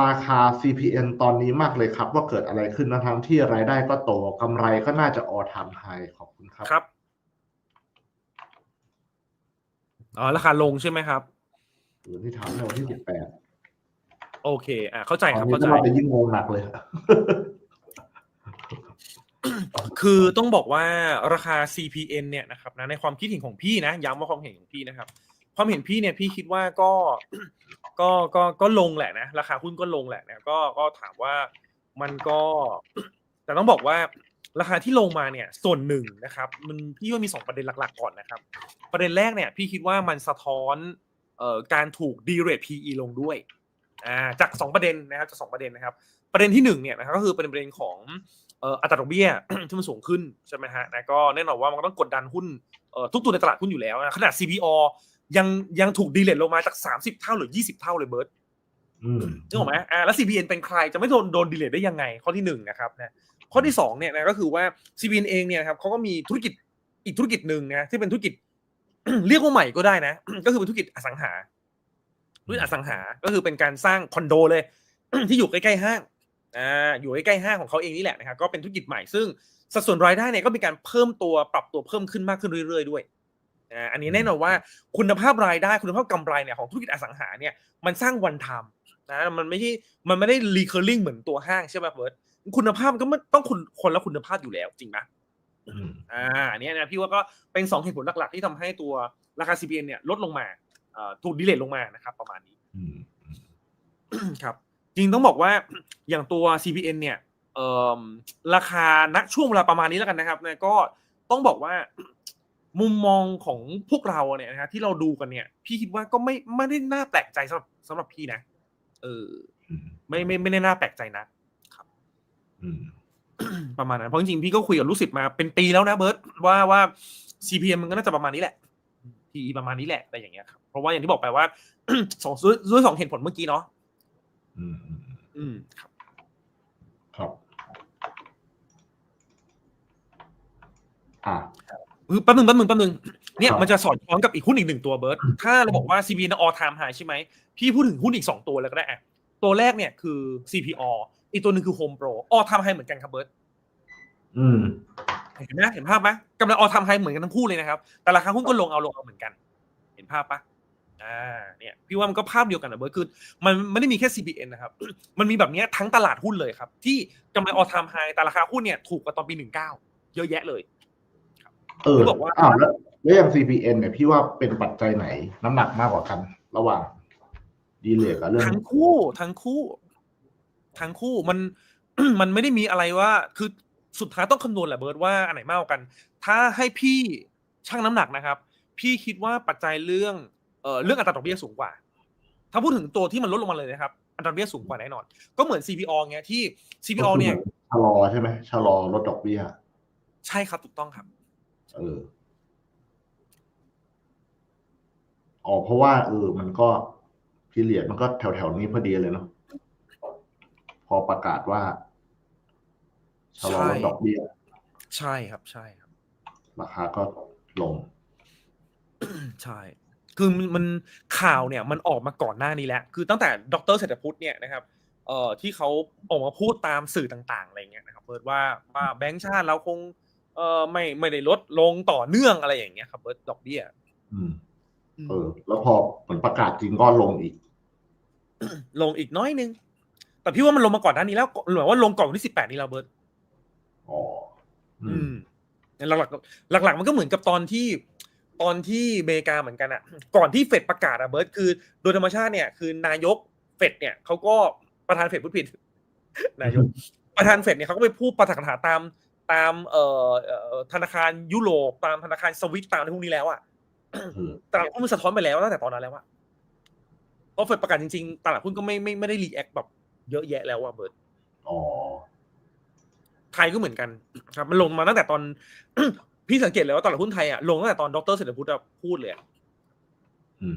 ราคา CPN ตอนนี้มากเลยครับ ว่าเกิดอะไรขึ้นนะทั้งที่รายได้ก็โตกำไรก็น่าจะออทามไฮขอบคุณครับ ครับ อ๋อ ราคาลงใช่ไหมครับหรือที่ถามในวันที่สิบแปดโอเค อ่าเข้าใจตอคนรับนี้เข้าใจก็มาไปยิ่งงงหนักเลยคือต้องบอกว่าราคา CPN เนี่ยนะครับนะในความคิดเห็นของพี่นะย้ำว่าความเห็นของพี่นะครับ ความเห็นพี่เนี่ยพี่คิดว่าก็ ก็ก็ก็ลงแหละนะ ราคาหุ้นก็ลงแหละนะก็ก็ถามว่ามันก็ แต่ต้องบอกว่าราคาที่ลงมาเนี่ยส่วนหนึ่งนะครับ มันพี่ว่ามีสองประเด็นหลักๆก่อนนะครับ ประเด็นแรกเนี่ย พี่คิดว่ามันสะท้อนเอ่อการถูกดีเรท PE ลงด้วยอ่าจากสองประเด็นนะครับจากสองประเด็นนะครับ ประเด็นที่หนึ่งเนี่ยนะครับก็คือเป็นประเด็นของเอ่ออัตราดอกเบี้ยที่มันสูงขึ้นใช่ไหมฮะนะก็แน่นอนว่ามันก็ต้องกดดันหุ้นเอ่อทุกตัวในตลาดหุ้นอยู่แล้วนะขนาด CPO ยังยังถูกดีเลทลงมาจาก30เท่าหรือ20เท่าเลยเบิร์ตอืมนึกออกไหมอ่าแล้ว CPN เป็นใครจะไม่โดนโดนดีเลทได้ยังไง ข้อที่หนึ่งนะครับนะข้อที่สองเนี่ยนะก็คือว่า CPN เองเนี่ยนะครับเขาก็มีธุรกิจอีกธุรกิจหนึ่งนะที่เป็นธุรกิจเรียกว่าใหม่ก็ได้นะ ก็คือเป็นธุรกิจอสังหาธุรกิจอสังหา ก็คือเป็นการสร้างคอนโดเลย ที่อยู่ใกล้ๆห้างอ่าอยู่ใกล้ๆห้างของเขาเองนี่แหละนะครับก็เป็นธุรกิจใหม่ซึ่งสัดส่วนรายได้เนี่ยก็มีการเพิ่มตัวปรับตัวเพิ่มขึ้นมากขึ้นเรื่อยๆด้วย อ่าอันนี้แน่นอนว่าคุณภาพรายได้คุณภาพกำไรเนี่ยของธุรกิจอสังหาเนี่ยมันสร้างวันทามนะมันไม่ใช่มันไม่ได้รีเคอร์ลิงเหมือนตัวห้างใช่ไหมเบิร์ตคุณภาพมันก็ไม่ต้องคุณคนละคุณภาพอยู่แล้วจริงไหมอืมอ่าอันเนี้ยนะพี่ว่าก็เป็นสองเหตุผลหลัก ๆ ที่ทำให้ตัวราคา CPN เนี่ยลดลงมาเอ่อถูกดีเลทลงมานะครับประมาณนี้อืมครับจริงต้องบอกว่าอย่างตัว CPN เนี่ยเอ่อราคาณช่วงเวลาประมาณนี้แล้วกันนะครับนะก็ต้องบอกว่า มุมมองของพวกเราเนี่ยนะฮะที่เราดูกันเนี่ย พี่คิดว่าก็ไม่ไม่ได้น่าแปลกใจสำหรับสำหรับพี่นะเอออืมไม่ไม่ไม่ได้น่าแปลกใจนะอืมประมาณนั้นเพราะจริงๆพี่ก็คุยกับลูกศิษย์มาเป็นปีแล้วนะเบิร์ตว่าว่า CPM มันก็น่าจะประมาณนี้แหละ PE ประมาณนี้แหละอะไรอย่างเงี้ยครับเพราะว่าอย่างที่บอกไปว่าสองด้วยด้วยสองเหตุผลเมื่อกี้เนาะอืมอืมอืมครับ ครับ อ่า คือแป๊บนึงแป๊บนึงแป๊บนึงเนี่ยครับมันจะสอดคล้องกับอีกหุ้นอีกหนึ่งตัวเบิร์ตถ้าเราบอกว่า CPN all time high ใช่ไหมพี่พูดถึงหุ้นอีกสองตัวเลยก็ได้อะตัวแรกเนี่ยคือ CPO อีกตัวหนึ่งคือ Home Pro all time high เหมือนกันครับเบิร์ตอืมเห็นไหมเห็นภาพไหมกำลังออทำไฮเหมือนกันทั้งคู่เลยนะครับ แต่ราคาหุ้นก็ลงเอาลงเอาเหมือนกัน เห็นภาพปะอ่าเนี่ยพี่ว่ามันก็ภาพเดียวกันนะเบิร์ดคือมันไม่ได้มีแค่ CPN นะครับ มันมีแบบเนี้ยทั้งตลาดหุ้นเลยครับ ที่กำไรออทามไฮแต่ราคาหุ้นเนี่ยถูกกว่าตอนปี 19 เยอะแยะเลย เออที่บอกว่าอ้าวแล้วแล้วอย่าง CPN เนี่ยพี่ว่าเป็นปัจจัยไหน น้ำหนักมากกว่ากัน ระหว่างดีเลกกับเรื่องทั้งคู่ทั้งคู่ ทั้งคู่มันมันไม่ได้มีอะไรว่า คือสุดท้ายต้องคำนวณแหละเบิร์ดว่าอันไหนมากกว่ากัน ถ้าให้พี่ชั่งน้ำหนักนะครับ พี่คิดว่าปัจจัยเรื่องเอ่อเรื่องอัตราดอกเบี้ยสูงกว่า ถ้าพูดถึงตัวที่มันลดลงมาเลยนะครับอัตราดอกเบี้ยสูงกว่าแน่นอน ก็เหมือน CPO เงี้ยที่ CPO เนี่ยชะลอใช่ไหมชะลอลดดอกเบี้ย ใช่ครับถูกต้องครับ เอออ๋อเพราะว่าเออ มันก็พีเรียดมันก็แถวแถวๆนี้พอดีเลยเนาะพอประกาศว่าชะลอลดดอกเบี้ยใช่ครับ ใช่ครับราคาก็ลง ใช่ คือมันมันข่าวเนี่ย มันออกมาก่อนหน้านี้แล้ว คือตั้งแต่ดรเศรษฐพุทธเนี่ยนะครับเอ่อที่เขาออกมาพูดตามสื่อต่าง ๆ อะไรเงี้ยนะครับเบิร์ดว่าว่าแบงก์ชาติเราคง เอ่อไม่ไม่ได้ลดลงต่อเนื่องอะไรอย่างเงี้ยครับเบิร์ดดอกเบี้ยอืมอืมเออ แล้วพอเหมือนประกาศจริงก็ลงอีก ลงอีกน้อยนึง แต่พี่ว่ามันลงมาก่อนหน้านี้แล้วหรือว่าลงก่อนวันที่สิบแปดนี้แล้วเบิร์ดอ๋ออือืมมหลักๆหลัก ๆ มันก็เหมือนกับตอนที่ตอนที่อเมริกาเหมือนกันอะก่อนที่เฟดประกาศอะเบิร์ตคือโดยธรรมชาติเนี่ยคือนายกเฟดเนี่ยเขาก็ประธานเฟดพูดผิดนายกประธานเฟดเนี่ยเขาก็ไปพูดประถาตาม ตามเอ่อเอ่อธนาคารยุโรปตามธนาคารสวิตตามในพวกนี้แล้วอะเออตลาดหุ้นมันสะท้อนไปแล้วตั้งแต่ตอนนั้นแล้วอะเพราะเฟดประกาศจริงๆตลาดหุ้นก็ไม่ไม่ไม่ได้รีแอคแบบเยอะแยะแล้วอะเบิร์ตอ๋อไทยก็เหมือนกันครับ มันลงมาตั้งแต่ตอน พี่สังเกตเลยว่าตลาดหุ้นไทยอะลงตั้งแต่ตอนดรเศรษฐพุทธอะพูดเลยอะอืม